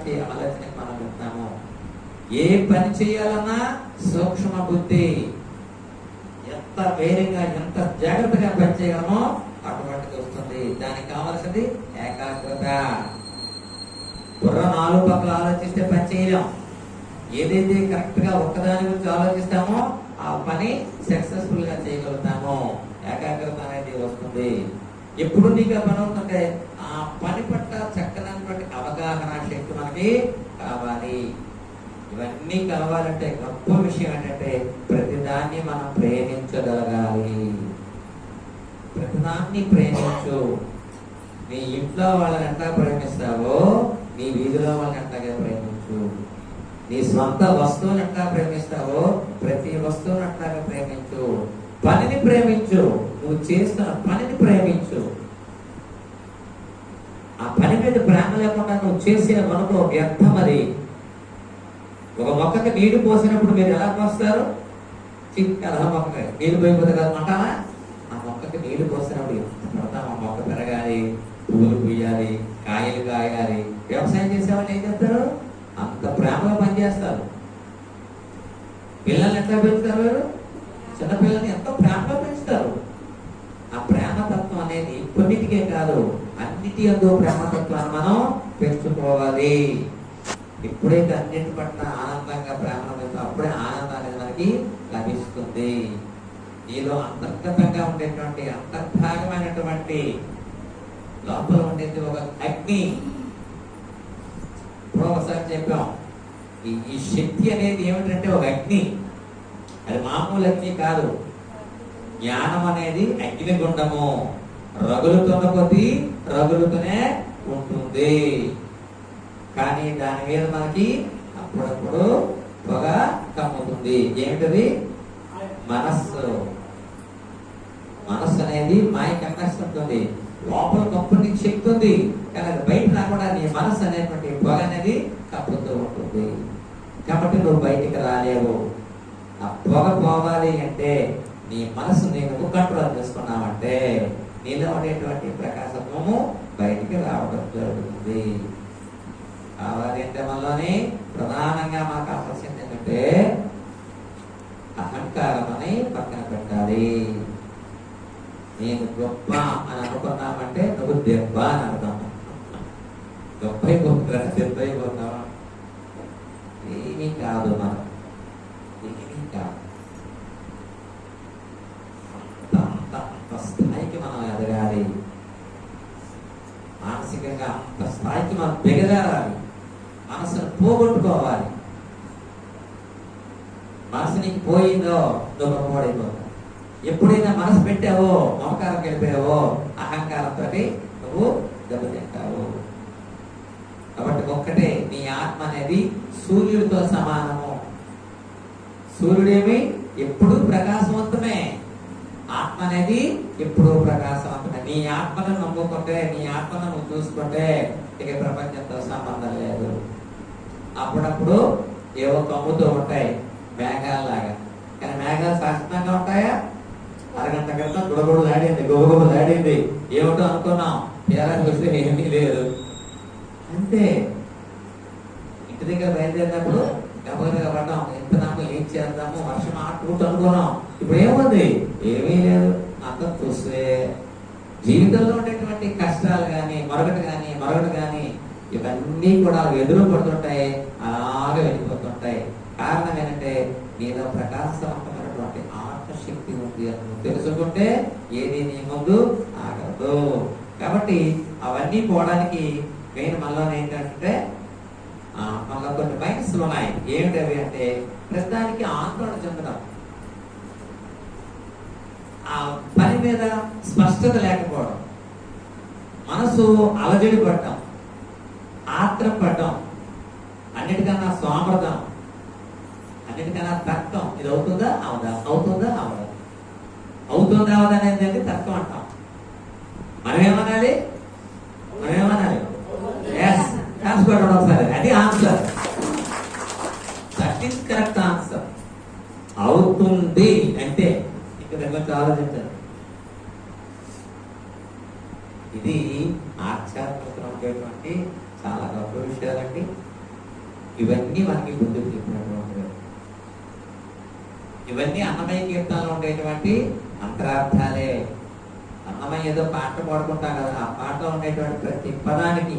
అనేటువంటి ఆలోచన మనం విన్నాము ఏ పని చేయాలన్నా సూక్ష్మ బుద్ధి. ఎంత వేరుగా ఎంత జాగ్రత్తగా పని చేయగలమో అటువంటిది వస్తుంది. దానికి కావాల్సింది ఏకాగ్రత. బుర్ర నాలుగు పక్కల ఆలోచిస్తే పని చేయలేం. ఏదైతే కరెక్ట్గా ఒక్కదాని గురించి ఆలోచిస్తామో ఆ పని సక్సెస్ఫుల్గా చేయగలుగుతాము. ఏకాగ్రత అనేది వస్తుంది. ఎప్పుడు నీకు మనం పని అవుతుంటే ఆ పని పట్ల చక్కనటువంటి అవగాహన శక్తి మనకి కావాలి. ఇవన్నీ కావాలంటే గొప్ప విషయం ఏంటంటే ప్రతిదాన్ని మనం ప్రేమించగలగాలి. ప్రతిదాన్ని ప్రేమించు. నీ ఇంట్లో వాళ్ళని ఎంత ప్రేమిస్తావో నీ వీధిలో వాళ్ళని ఎంతగా ప్రేమించు. నీ స్వంత వస్తువుని ఎట్లా ప్రేమిస్తావో ప్రతి వస్తువుని అట్లాగా ప్రేమించు. పనిని ప్రేమించు. నువ్వు చేస్తున్న పనిని ప్రేమించు. పని మీద ప్రేమ లేకుండా నువ్వు చేసిన మనకు వ్యర్థం అది. ఒక మొక్కకి నీళ్ళు పోసినప్పుడు మీరు ఎలా పోస్తారు? చిక్ మొక్క నీళ్ళు పోయిపోతుంది కదా అంటారా ఆ మొక్కకి నీళ్ళు పోసినప్పుడు ఎంత ఆ మొక్క పెరగాలి పువ్వులు పూయాలి కాయలు కాయాలి. వ్యవసాయం చేసేవాళ్ళు ఏం చేస్తారు? అంత ప్రేమగా పనిచేస్తారు. పిల్లల్ని ఎట్లా పెంచుతారు వారు? చిన్న పిల్లల్ని ఎంతో ప్రేమగా పెంచుతారు. ఆ ప్రేమ తత్వం అనేది కొన్నిటికే కాదు. అన్నిటి అందు ప్రేమతత్వాన్ని మనం పెంచుకోవాలి. ఎప్పుడైతే అన్నిటి పట్ల ఆనందంగా ప్రేమ పెంచుతో అప్పుడే ఆనందం అనేది మనకి లభిస్తుంది. నీలో అంతర్గతంగా ఉండేటువంటి అంతర్భాగమైనటువంటి లోపల ఉండేది ఒక అగ్ని. ఇప్పుడు ఒకసారి చెప్పాం ఈ ఈ శక్తి అనేది ఏమిటంటే ఒక అగ్ని. అది మామూలు అగ్ని కాదు. జ్ఞానం అనేది అగ్నిగుండము. రగులుతున్న కొద్దీ రగులుతూనే ఉంటుంది. కానీ దాని మీద మనకి అప్పుడప్పుడు పొగ కమ్ముతుంది. ఏమిటది? మనస్సు. మనస్సు అనేది మాయ కమ్మేస్తుంటుంది లోపల కప్పుని శక్తి ఉంది కానీ అది బయట రాకుండా నీ మనస్సు అనేటువంటి పొగ అనేది కప్పుతూ ఉంటుంది. కాబట్టి నువ్వు బయటికి రాలేవు. ఆ పొగ పోవాలి అంటే నీ మనసు నేను కంట్రోల్ చేసుకున్నావంటే నీలో ఉండేటువంటి ప్రకాశత్వము బయటికి రావడం జరుగుతుంది. కావాలి అంటే ప్రధానంగా మాకు కావాల్సింది ఏంటంటే అహంకారం అని పక్కన పెట్టాలి. నేను గొప్ప అని అనుకున్నామంటే నువ్వు దెబ్బ అని అర్థం. గొప్ప అయిపోతున్నా దెబ్బ అయిపోతావా ఏమీ కాదు మనం. ఏమీ కాదు అంత అంత అంత స్థాయికి మనం ఎదగాలి మానసికంగా అంత మనం దిగజారాలి మనసును పోగొట్టుకోవాలి. మనసు నీకు పోయిందో నువ్వు గొప్పవాడైపోతావు ఎప్పుడైనా మనసు పెట్టావో మమకారం గెలిపావో అహంకారంతో నువ్వు దెబ్బతింటావు. కాబట్టి ఒక్కటే నీ ఆత్మ అనేది సూర్యుడితో సమానము. సూర్యుడేమి? ఎప్పుడు ప్రకాశవంతమే. ఆత్మ అనేది ఎప్పుడూ ప్రకాశవంతమే నీ ఆత్మను నమ్ముకుంటే నీ ఆత్మను నువ్వు చూసుకుంటే ఇక ప్రపంచంతో సంబంధం లేదు. అప్పుడప్పుడు ఏవో కమ్ముతూ ఉంటాయి మేఘాలలాగా. కానీ మేఘాలు శాశ్వతంగా ఉంటాయా? అరగంట క్రితం గుడగుడు దాడింది గుబగుబ దాడింది ఏమిటో అనుకున్నాం. తీరా చూస్తే ఏమీ లేదు. అంతే. ఇంటి దగ్గర బయలుదేరినప్పుడు గబగబగా పడ్డాం? ఎంత నాకు ఏం చేద్దాము? వర్షం ఆటుకుంటూ అనుకున్నాం. ఇప్పుడు ఏముంది ఏమీ లేదు. అంతా చూస్తే జీవితంలో ఉండేటువంటి కష్టాలు కానీ మరొకటి కానీ మరొకటి కానీ ఇవన్నీ కూడా ఎదురు పడుతుంటాయి. అలాగే వెళ్ళిపోతుంటాయి. కారణం ఏంటంటే నీలో ప్రకాశవంతమైనటువంటి ఆత్మశక్తి ఉంది అని నువ్వు తెలుసుకుంటే ఏది నీ ముందు ఆగదు. కాబట్టి అవన్నీ పోవడానికి మెయిన్ మనలో ఏంటంటే ఆ, మనలో కొన్ని మైండ్స్ ఉన్నాయి. ఏమిటవి అంటే ప్రస్తుతానికి ఆందోళన చెందడం. ఆ పని మీద స్పష్టత లేకపోవడం. మనసు అలజడి పడటం ఆత్రం పడటం అన్నిటికన్నా సోమర్థం అన్నిటికన్నా తర్కం ఇది అవుతుందా? అవదా? అవుతుందా? అవదా? అవుతుందా? అవదా అనేది తర్కం అంటాం. మనమేమనాలి? మనమేమనాలి? మనం ఏమనాలి ఎస్ రాసుకోవడం ఒకసారి. అది answer that is correct answer అవుతుంది. అంటే ఇక్కడ కొంచెం ఆలోచించాలి ఇది ఆధ్యాత్మికమైనటువంటి చాలా గొప్ప విషయాలండి. ఇవన్నీ మనకి గుర్తుకు చెప్పినటువంటి ఇవన్నీ అన్నమయ్య కీర్తనలో ఉండేటువంటి అంతరార్థాలే. అన్నమయ్య ఏదో పాట పాడుకుంటాం కదా ఆ పాటలో ఉండేటువంటి ప్రతి పదానికి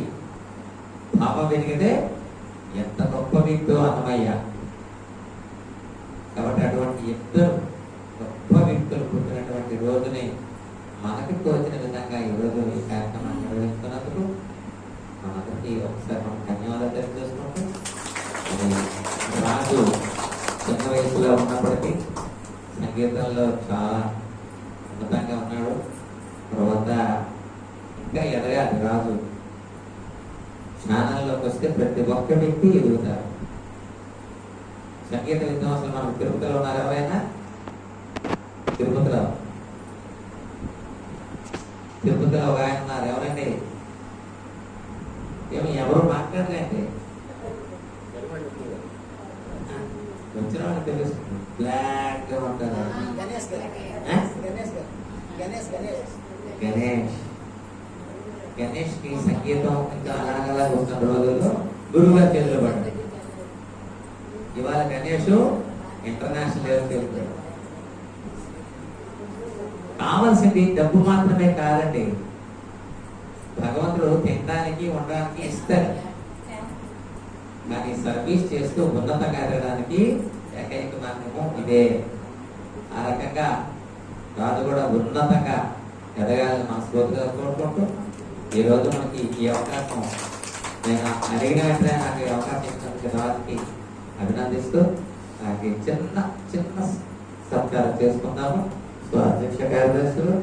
భావం వెలిగితే ఎంత గొప్ప వ్యక్తో అన్నమయ్య. కాబట్టి అటువంటి ఇద్దరు రోజుని మనకు తోచిన విధంగా ఈరోజు ఈ కార్యక్రమాన్ని నిర్వహిస్తున్నందుకు మనందరికీ ఒకసారి మనం ధన్యవాదాలు తెలియజేసుకుంటూ రాజు చిన్న వయసులో ఉన్నప్పటికీ సంగీతంలో చాలా ఉన్నతంగా ఉన్నాడు. తర్వాత ఇంకా ఎదగాలి రాజు. ఛానల్లోకి వస్తే ప్రతి ఒక్క వ్యక్తి ఎదుగుతారు. సంగీత విద్వాంసులు మనం తిరుపతిలో ఉన్నారు ఎవరైనా? తిరుపతిలో. ఒక ఆయన ఉన్నారు ఎవరండి? ఏమి ఎవరు మాట్లాడలేండి. వచ్చిన వాళ్ళకి తెలుస్తుంది బ్లాక్గా ఉంటారు? గణేష్? గణేష్కి సంగీతం ఇంకా అలాగలా వస్తున్న రోజుల్లో గురువు గారి చేతిలో పడ్డాడు ఇవాళ గణేష్ ఇంటర్నేషనల్ లెవెల్కి వెళ్ళిపోయాడు. కావాల్సింది డబ్బు మాత్రమే కాదండి. భగవంతుడు తినడానికి ఉండడానికి ఇస్తాడు దాన్ని సర్వీస్ చేస్తూ ఉన్నతంగా ఎదగడానికి ఏకైక మార్గము ఇదే. ఆ రకంగా రాజు కూడా ఉన్నతంగా ఎదగాలని మనస్ఫూర్తిగా కోరుకుంటూ ఈ రోజు మనకి ఈ అవకాశం నేను అడిగిన వెంటనే నాకు ఈ అవకాశం ఇచ్చినందుకు రాజుకి అభినందిస్తూ నాకు చిన్న చిన్న సత్కారం చేసుకుందాము. సో అధ్యక్ష కార్యదర్శులు